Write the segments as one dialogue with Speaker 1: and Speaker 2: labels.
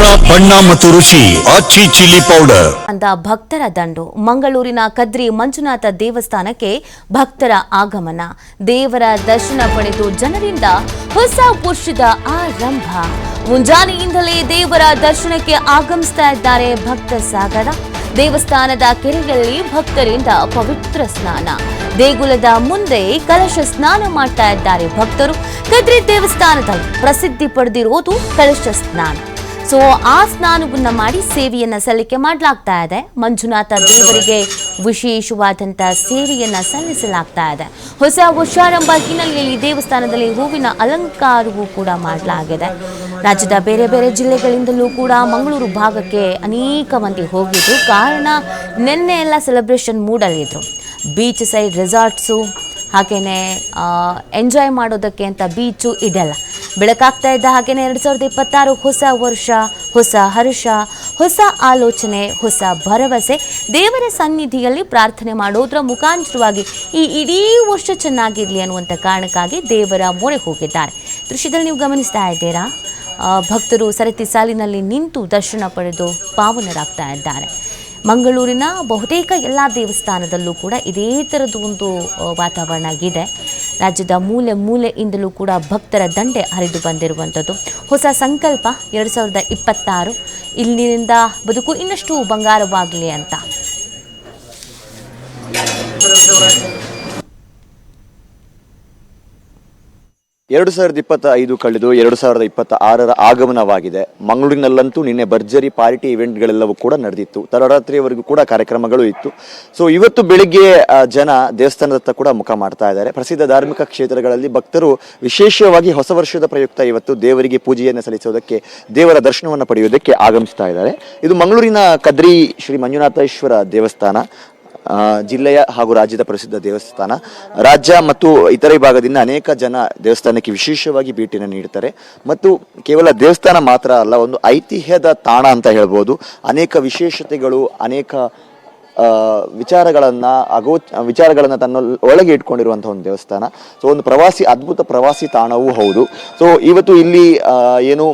Speaker 1: ಖಾರ ಬಣ್ಣ ಮತ್ತು ಚಿಲ್ಲಿ ಪೌಡರ್.
Speaker 2: ಅಂದ ಭಕ್ತರ ದಂಡು. ಮಂಗಳೂರಿನ ಕದ್ರಿ ಮಂಜುನಾಥ ದೇವಸ್ಥಾನಕ್ಕೆ ಭಕ್ತರ ಆಗಮನ. ದೇವರ ದರ್ಶನ ಪಡೆದು ಜನರಿಂದ ಹೊಸ ವರ್ಷದ ಆರಂಭ. ಮುಂಜಾನೆಯಿಂದಲೇ ದೇವರ ದರ್ಶನಕ್ಕೆ ಆಗಮಿಸ್ತಾ ಇದ್ದಾರೆ ಭಕ್ತ ಸಾಗರ. ದೇವಸ್ಥಾನದ ಕೆರೆಗಳಲ್ಲಿ ಭಕ್ತರಿಂದ ಪವಿತ್ರ ಸ್ನಾನ. ದೇಗುಲದ ಮುಂದೆ ಕಲಶ ಸ್ನಾನ ಮಾಡ್ತಾ ಇದ್ದಾರೆ ಭಕ್ತರು. ಕದ್ರಿ ದೇವಸ್ಥಾನದಲ್ಲಿ ಪ್ರಸಿದ್ಧಿ ಪಡೆದಿರುವುದು ಕಲಶ ಸ್ನಾನ. ಸೊ ಆ ಸ್ನಾನವನ್ನ ಮಾಡಿ ಸೇವೆಯನ್ನ ಸಲ್ಲಿಕೆ ಮಾಡಲಾಗ್ತಾ ಇದೆ. ಮಂಜುನಾಥ ದೇವರಿಗೆ ವಿಶೇಷವಾದಂತ ಸೇವೆಯನ್ನ ಸಲ್ಲಿಸಲಾಗ್ತಾ ಇದೆ. ಹೊಸ ವರ್ಷಾರಂಭ ಹಿನ್ನೆಲೆಯಲ್ಲಿ ದೇವಸ್ಥಾನದಲ್ಲಿ ಹೂವಿನ ಅಲಂಕಾರವೂ ಕೂಡ ಮಾಡಲಾಗಿದೆ. ರಾಜ್ಯದ ಬೇರೆ ಬೇರೆ ಜಿಲ್ಲೆಗಳಿಂದಲೂ ಕೂಡ ಮಂಗಳೂರು ಭಾಗಕ್ಕೆ ಅನೇಕ ಮಂದಿ ಹೋಗಿದ್ರು. ಕಾರಣ, ನಿನ್ನೆ ಎಲ್ಲ ಸೆಲೆಬ್ರೇಷನ್ ಮೂಡಲ್ಲಿದ್ರು ಬೀಚ್ ಸೈಡ್ ರೆಸಾರ್ಟ್ಸು ಹಾಗೇನೆ ಎಂಜಾಯ್ ಮಾಡೋದಕ್ಕೆ ಅಂತ ಬೀಚು ಇದೆಲ್ಲ. ಬೆಳಕಾಗ್ತಾ ಇದ್ದ ಹಾಗೇನೆ ಎರಡು ಸಾವಿರದ ಇಪ್ಪತ್ತಾರು ಹೊಸ ವರ್ಷ, ಹೊಸ ಹರ್ಷ, ಹೊಸ ಆಲೋಚನೆ, ಹೊಸ ಭರವಸೆ ದೇವರ ಸನ್ನಿಧಿಯಲ್ಲಿ ಪ್ರಾರ್ಥನೆ ಮಾಡೋದ್ರ ಮುಖಾಂತರವಾಗಿ ಈ ಇಡೀ ವರ್ಷ ಚೆನ್ನಾಗಿರಲಿ ಅನ್ನುವಂಥ ಕಾರಣಕ್ಕಾಗಿ ದೇವರ ಮೊರೆ ಹೋಗಿದ್ದಾರೆ. ದೃಶ್ಯದಲ್ಲಿ ನೀವು ಗಮನಿಸ್ತಾ ಇದ್ದೀರಾ? ಭಕ್ತರು ಸರತಿ ಸಾಲಿನಲ್ಲಿ ನಿಂತು ದರ್ಶನ ಪಡೆದು ಪಾವನರಾಗ್ತಾ ಇದ್ದಾರೆ. ಮಂಗಳೂರಿನ ಬಹುತೇಕ ಎಲ್ಲ ದೇವಸ್ಥಾನದಲ್ಲೂ ಕೂಡ ಇದೇ ಥರದ ಒಂದು ವಾತಾವರಣ ಇದೆ ರಾಜ್ಯದ ಮೂಲೆ ಮೂಲೆಯಿಂದಲೂ ಕೂಡ ಭಕ್ತರ ದಂಡೆ ಹರಿದು ಬಂದಿರುವಂಥದ್ದು. ಹೊಸ ಸಂಕಲ್ಪ ಎರಡು ಸಾವಿರದ ಇಪ್ಪತ್ತಾರು ಇಲ್ಲಿನಿಂದ ಬದುಕು ಇನ್ನಷ್ಟು ಬಂಗಾರವಾಗಲಿ ಅಂತ.
Speaker 3: ಎರಡು ಸಾವಿರದ ಇಪ್ಪತ್ತ ಐದು ಕಳೆದು ಎರಡು ಸಾವಿರದ ಇಪ್ಪತ್ತ ಆರರ ಆಗಮನವಾಗಿದೆ. ಮಂಗಳೂರಿನಲ್ಲಂತೂ ನಿನ್ನೆ ಭರ್ಜರಿ ಪಾರ್ಟಿ ಇವೆಂಟ್ಗಳೆಲ್ಲವೂ ಕೂಡ ನಡೆದಿತ್ತು. ತಡರಾತ್ರಿಯವರೆಗೂ ಕೂಡ ಕಾರ್ಯಕ್ರಮಗಳು ಇತ್ತು. ಸೊ ಇವತ್ತು ಬೆಳಿಗ್ಗೆ ಜನ ದೇವಸ್ಥಾನದತ್ತ ಕೂಡ ಮುಖ ಮಾಡ್ತಾ ಇದ್ದಾರೆ. ಪ್ರಸಿದ್ಧ ಧಾರ್ಮಿಕ ಕ್ಷೇತ್ರಗಳಲ್ಲಿ ಭಕ್ತರು ವಿಶೇಷವಾಗಿ ಹೊಸ ವರ್ಷದ ಪ್ರಯುಕ್ತ ಇವತ್ತು ದೇವರಿಗೆ ಪೂಜೆಯನ್ನು ಸಲ್ಲಿಸೋದಕ್ಕೆ ದೇವರ ದರ್ಶನವನ್ನು ಪಡೆಯುವುದಕ್ಕೆ ಆಗಮಿಸ್ತಾ ಇದ್ದಾರೆ. ಇದು ಮಂಗಳೂರಿನ ಕದ್ರಿ ಶ್ರೀ ಮಂಜುನಾಥೇಶ್ವರ ದೇವಸ್ಥಾನ. ಜಿಲ್ಲೆಯ ಹಾಗೂ ರಾಜ್ಯದ ಪ್ರಸಿದ್ಧ ದೇವಸ್ಥಾನ. ರಾಜ್ಯ ಮತ್ತು ಇತರೆ ಭಾಗದಿಂದ ಅನೇಕ ಜನ ದೇವಸ್ಥಾನಕ್ಕೆ ವಿಶೇಷವಾಗಿ ಭೇಟಿಯನ್ನು ನೀಡ್ತಾರೆ. ಮತ್ತು ಕೇವಲ ದೇವಸ್ಥಾನ ಮಾತ್ರ ಅಲ್ಲ, ಒಂದು ಐತಿಹ್ಯದ ತಾಣ ಅಂತ ಹೇಳ್ಬೋದು. ಅನೇಕ ವಿಶೇಷತೆಗಳು, ಅನೇಕ ವಿಚಾರಗಳನ್ನು, ಅಗೋ, ವಿಚಾರಗಳನ್ನು ತನ್ನ ಒಳಗೆ ಇಟ್ಕೊಂಡಿರುವಂಥ ಒಂದು ದೇವಸ್ಥಾನ. ಸೊ ಒಂದು ಪ್ರವಾಸಿ, ಅದ್ಭುತ ಪ್ರವಾಸಿ ತಾಣವೂ ಹೌದು. ಸೊ ಇವತ್ತು ಇಲ್ಲಿ ಏನು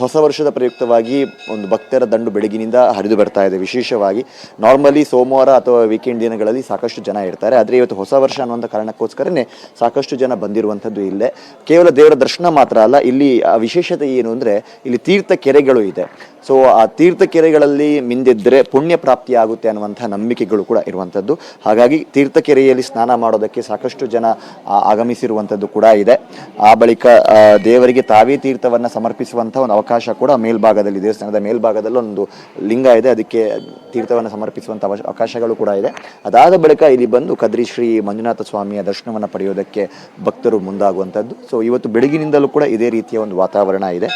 Speaker 3: ಹೊಸ ವರ್ಷದ ಪ್ರಯುಕ್ತವಾಗಿ ಒಂದು ಭಕ್ತರ ದಂಡು ಬೆಳಗಿನಿಂದ ಹರಿದು ಬರ್ತಾ ಇದೆ. ವಿಶೇಷವಾಗಿ ನಾರ್ಮಲಿ ಸೋಮವಾರ ಅಥವಾ ವೀಕೆಂಡ್ ದಿನಗಳಲ್ಲಿ ಸಾಕಷ್ಟು ಜನ ಇರ್ತಾರೆ. ಆದರೆ ಇವತ್ತು ಹೊಸ ವರ್ಷ ಅನ್ನುವಂಥ ಕಾರಣಕ್ಕೋಸ್ಕರನೇ ಸಾಕಷ್ಟು ಜನ ಬಂದಿರುವಂಥದ್ದು ಇಲ್ಲೇ. ಕೇವಲ ದೇವರ ದರ್ಶನ ಮಾತ್ರ ಅಲ್ಲ, ಇಲ್ಲಿ ವಿಶೇಷತೆ ಏನು ಅಂದರೆ ಇಲ್ಲಿ ತೀರ್ಥ ಕೆರೆಗಳು ಇದೆ. ಸೊ ಆ ತೀರ್ಥ ಕೆರೆಗಳಲ್ಲಿ ಮಿಂದಿದ್ರೆ ಪುಣ್ಯ ಪ್ರಾಪ್ತಿ ಆಗುತ್ತೆ ಅನ್ನುವಂಥ ನಂಬಿಕೆಗಳು ಕೂಡ ಇರುವಂಥದ್ದು. ಹಾಗಾಗಿ ತೀರ್ಥ ಕೆರೆಯಲ್ಲಿ ಸ್ನಾನ ಮಾಡೋದಕ್ಕೆ ಸಾಕಷ್ಟು ಜನ ಆಗಮಿಸಿರುವಂಥದ್ದು ಕೂಡ ಇದೆ. ಆ ಬಳಿಕ ದೇವರಿಗೆ ತಾವೇ ತೀರ್ಥವನ್ನು ಸಮರ್ಪಿಸುವಂಥ ಒಂದು ಅವಕಾಶ ಕೂಡ ಮೇಲ್ಭಾಗದಲ್ಲಿ, ದೇವಸ್ಥಾನದ ಮೇಲ್ಭಾಗದಲ್ಲಿ ಒಂದು ಲಿಂಗ ಇದೆ. ಅದಕ್ಕೆ ತೀರ್ಥವನ್ನು ಸಮರ್ಪಿಸುವಂಥ ಅವಕಾಶಗಳು ಕೂಡ ಇದೆ. ಅದಾದ ಬಳಿಕ ಇಲ್ಲಿ ಬಂದು ಕದ್ರಿ ಶ್ರೀ ಮಂಜುನಾಥ ಸ್ವಾಮಿಯ ದರ್ಶನವನ್ನು ಪಡೆಯೋದಕ್ಕೆ ಭಕ್ತರು ಮುಂದಾಗುವಂಥದ್ದು. ಸೊ ಇವತ್ತು ಬೆಳಗಿನಿಂದಲೂ ಕೂಡ ಇದೇ ರೀತಿಯ ಒಂದು ವಾತಾವರಣ ಇದೆ.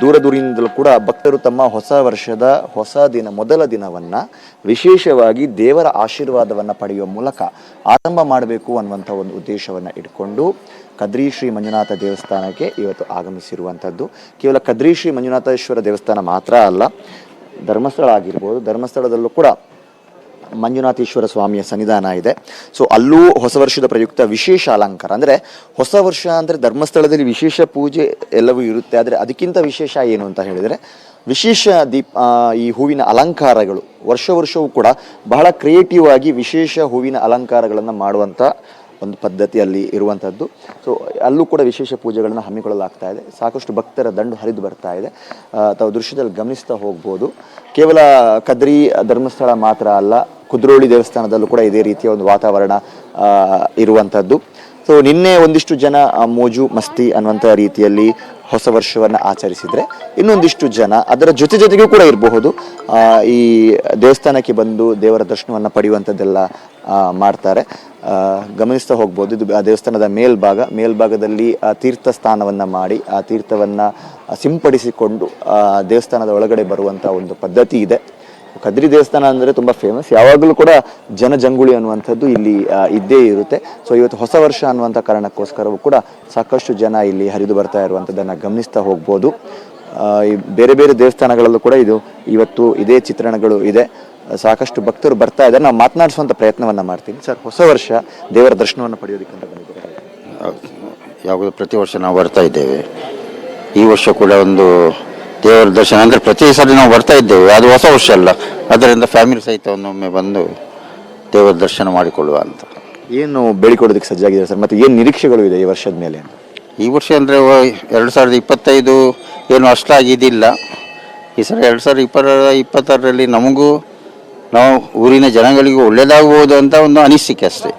Speaker 3: ದೂರ ದೂರಿನಿಂದಲೂ ಕೂಡ ಭಕ್ತರು ತಮ್ಮ ಹೊಸ ವರ್ಷದ ಹೊಸ ದಿನ, ಮೊದಲ ದಿನವನ್ನ ವಿಶೇಷವಾಗಿ ದೇವರ ಆಶೀರ್ವಾದವನ್ನು ಪಡೆಯುವ ಮೂಲಕ ಆರಂಭ ಮಾಡಬೇಕು ಅನ್ನುವಂಥ ಒಂದು ಉದ್ದೇಶವನ್ನು ಇಟ್ಕೊಂಡು ಕದ್ರಿ ಶ್ರೀ ಮಂಜುನಾಥ ದೇವಸ್ಥಾನಕ್ಕೆ ಇವತ್ತು ಆಗಮಿಸಿರುವಂಥದ್ದು. ಕೇವಲ ಕದ್ರಿ ಶ್ರೀ ಮಂಜುನಾಥೇಶ್ವರ ದೇವಸ್ಥಾನ ಮಾತ್ರ ಅಲ್ಲ, ಧರ್ಮಸ್ಥಳ ಆಗಿರ್ಬೋದು, ಧರ್ಮಸ್ಥಳದಲ್ಲೂ ಕೂಡ ಮಂಜುನಾಥೇಶ್ವರ ಸ್ವಾಮಿಯ ಸನ್ನಿಧಾನ ಇದೆ. ಸೊ ಅಲ್ಲೂ ಹೊಸ ವರ್ಷದ ಪ್ರಯುಕ್ತ ವಿಶೇಷ ಅಲಂಕಾರ. ಅಂದರೆ ಹೊಸ ವರ್ಷ ಅಂದರೆ ಧರ್ಮಸ್ಥಳದಲ್ಲಿ ವಿಶೇಷ ಪೂಜೆ ಎಲ್ಲವೂ ಇರುತ್ತೆ. ಆದರೆ ಅದಕ್ಕಿಂತ ವಿಶೇಷ ಏನು ಅಂತ ಹೇಳಿದರೆ ವಿಶೇಷ ದೀಪ್ ಈ ಹೂವಿನ ಅಲಂಕಾರಗಳು. ವರ್ಷ ವರ್ಷವೂ ಕೂಡ ಬಹಳ ಕ್ರಿಯೇಟಿವ್ ಆಗಿ ವಿಶೇಷ ಹೂವಿನ ಅಲಂಕಾರಗಳನ್ನು ಮಾಡುವಂಥ ಒಂದು ಪದ್ಧತಿ ಅಲ್ಲಿ ಇರುವಂಥದ್ದು ಸೊ ಅಲ್ಲೂ ಕೂಡ ವಿಶೇಷ ಪೂಜೆಗಳನ್ನು ಹಮ್ಮಿಕೊಳ್ಳಲಾಗ್ತಾ ಇದೆ. ಸಾಕಷ್ಟು ಭಕ್ತರ ದಂಡು ಹರಿದು ಬರ್ತಾ ಇದೆ. ತಾವು ದೃಶ್ಯದಲ್ಲಿ ಗಮನಿಸ್ತಾ ಹೋಗ್ಬೋದು. ಕೇವಲ ಕದ್ರಿ ಧರ್ಮಸ್ಥಳ ಮಾತ್ರ ಅಲ್ಲ, ಕುದ್ರೋಳಿ ದೇವಸ್ಥಾನದಲ್ಲೂ ಕೂಡ ಇದೇ ರೀತಿಯ ಒಂದು ವಾತಾವರಣ ಇರುವಂಥದ್ದು ಸೊ ನಿನ್ನೆ ಒಂದಿಷ್ಟು ಜನ ಮೋಜು, ಮಸ್ತಿ ಅನ್ನುವಂಥ ರೀತಿಯಲ್ಲಿ ಹೊಸ ವರ್ಷವನ್ನು ಆಚರಿಸಿದ್ರೆ ಇನ್ನೊಂದಿಷ್ಟು ಜನ ಅದರ ಜೊತೆ ಜೊತೆಗೂ ಕೂಡ ಇರಬಹುದು. ಈ ದೇವಸ್ಥಾನಕ್ಕೆ ಬಂದು ದೇವರ ದರ್ಶನವನ್ನು ಪಡೆಯುವಂಥದ್ದೆಲ್ಲ ಮಾಡ್ತಾರೆ. ಗಮನಿಸ್ತಾ ಹೋಗ್ಬೋದು. ಇದು ಆ ದೇವಸ್ಥಾನದ ಮೇಲ್ಭಾಗ, ಮೇಲ್ಭಾಗದಲ್ಲಿ ಆ ತೀರ್ಥ ಸ್ಥಾನವನ್ನು ಮಾಡಿ, ಆ ತೀರ್ಥವನ್ನು ಸಿಂಪಡಿಸಿಕೊಂಡು ದೇವಸ್ಥಾನದ ಒಳಗಡೆ ಬರುವಂಥ ಒಂದು ಪದ್ಧತಿ ಇದೆ. ಕದ್ರಿ ದೇವಸ್ಥಾನ ಅಂದರೆ ತುಂಬ ಫೇಮಸ್ ಯಾವಾಗಲೂ ಕೂಡ ಜನಜಂಗುಳಿ ಅನ್ನುವಂಥದ್ದು ಇಲ್ಲಿ ಇದ್ದೇ ಇರುತ್ತೆ. ಸೊ ಇವತ್ತು ಹೊಸ ವರ್ಷ ಅನ್ನುವಂಥ ಕಾರಣಕ್ಕೋಸ್ಕರವೂ ಕೂಡ ಸಾಕಷ್ಟು ಜನ ಇಲ್ಲಿ ಹರಿದು ಬರ್ತಾ ಇರುವಂಥದ್ದನ್ನು ಗಮನಿಸ್ತಾ ಹೋಗ್ಬೋದು. ಈ ಬೇರೆ ಬೇರೆ ದೇವಸ್ಥಾನಗಳಲ್ಲೂ ಕೂಡ ಇದು ಇವತ್ತು ಇದೇ ಚಿತ್ರಣಗಳು ಇದೆ. ಸಾಕಷ್ಟು ಭಕ್ತರು ಬರ್ತಾ ಇದ್ದಾರೆ. ನಾವು ಮಾತನಾಡಿಸುವಂಥ ಪ್ರಯತ್ನವನ್ನು ಮಾಡ್ತೀನಿ. ಸರ್, ಹೊಸ ವರ್ಷ ದೇವರ ದರ್ಶನವನ್ನು ಪಡೆಯೋದಕ್ಕೆ ಅಂತ ಬಂದಿದ್ದಾರೆ
Speaker 4: ಯಾವುದು ಪ್ರತಿ ವರ್ಷ ನಾವು ಬರ್ತಾ ಇದ್ದೇವೆ. ಈ ವರ್ಷ ಕೂಡ ಒಂದು ದೇವರ ದರ್ಶನ. ಅಂದರೆ ಪ್ರತಿ ಸಲ ನಾವು ಬರ್ತಾ ಇದ್ದೇವೆ. ಅದು ಹೊಸ ವರ್ಷ ಅಲ್ಲ. ಅದರಿಂದ ಫ್ಯಾಮಿಲಿ ಸಹಿತ ಒಂದೊಮ್ಮೆ ಬಂದು ದೇವರ ದರ್ಶನ ಮಾಡಿಕೊಳ್ಳುವ ಅಂತ.
Speaker 3: ಏನು ಬೆಳಿಕೊಡೋದಕ್ಕೆ ಸಜ್ಜಾಗಿದೆ ಸರ್? ಮತ್ತೆ ಏನು ನಿರೀಕ್ಷೆಗಳು ಇದೆ ಈ ವರ್ಷದ ಮೇಲೆ? ಅಂತ
Speaker 4: ಈ ವರ್ಷ ಅಂದರೆ ಎರಡು ಸಾವಿರದ ಇಪ್ಪತ್ತೈದು ಏನು ಅಷ್ಟಾಗಿದ್ದಿಲ್ಲ ಈ ಸಲ ಎರಡು ಸಾವಿರದ ಇಪ್ಪತ್ತರ ಇಪ್ಪತ್ತಾರರಲ್ಲಿ ನಮಗೂ ನಾವು ಊರಿನ ಜನಗಳಿಗೂ ಒಳ್ಳೆಯದಾಗಬಹುದು ಅಂತ ಒಂದು ಅನಿಸಿಕೆ ಅಷ್ಟೇ.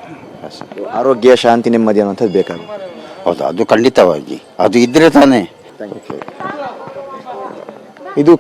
Speaker 4: ಅಷ್ಟೇ.
Speaker 3: ಆರೋಗ್ಯ ಶಾಂತಿ ನೆಮ್ಮದಿ ಅನ್ನೋಂಥದ್ದು ಬೇಕಾಗುತ್ತೆ.
Speaker 4: ಹೌದು ಅದು ಖಂಡಿತವಾಗಿ. ಅದು ಇದ್ರೆ ತಾನೇ.
Speaker 3: ಇದು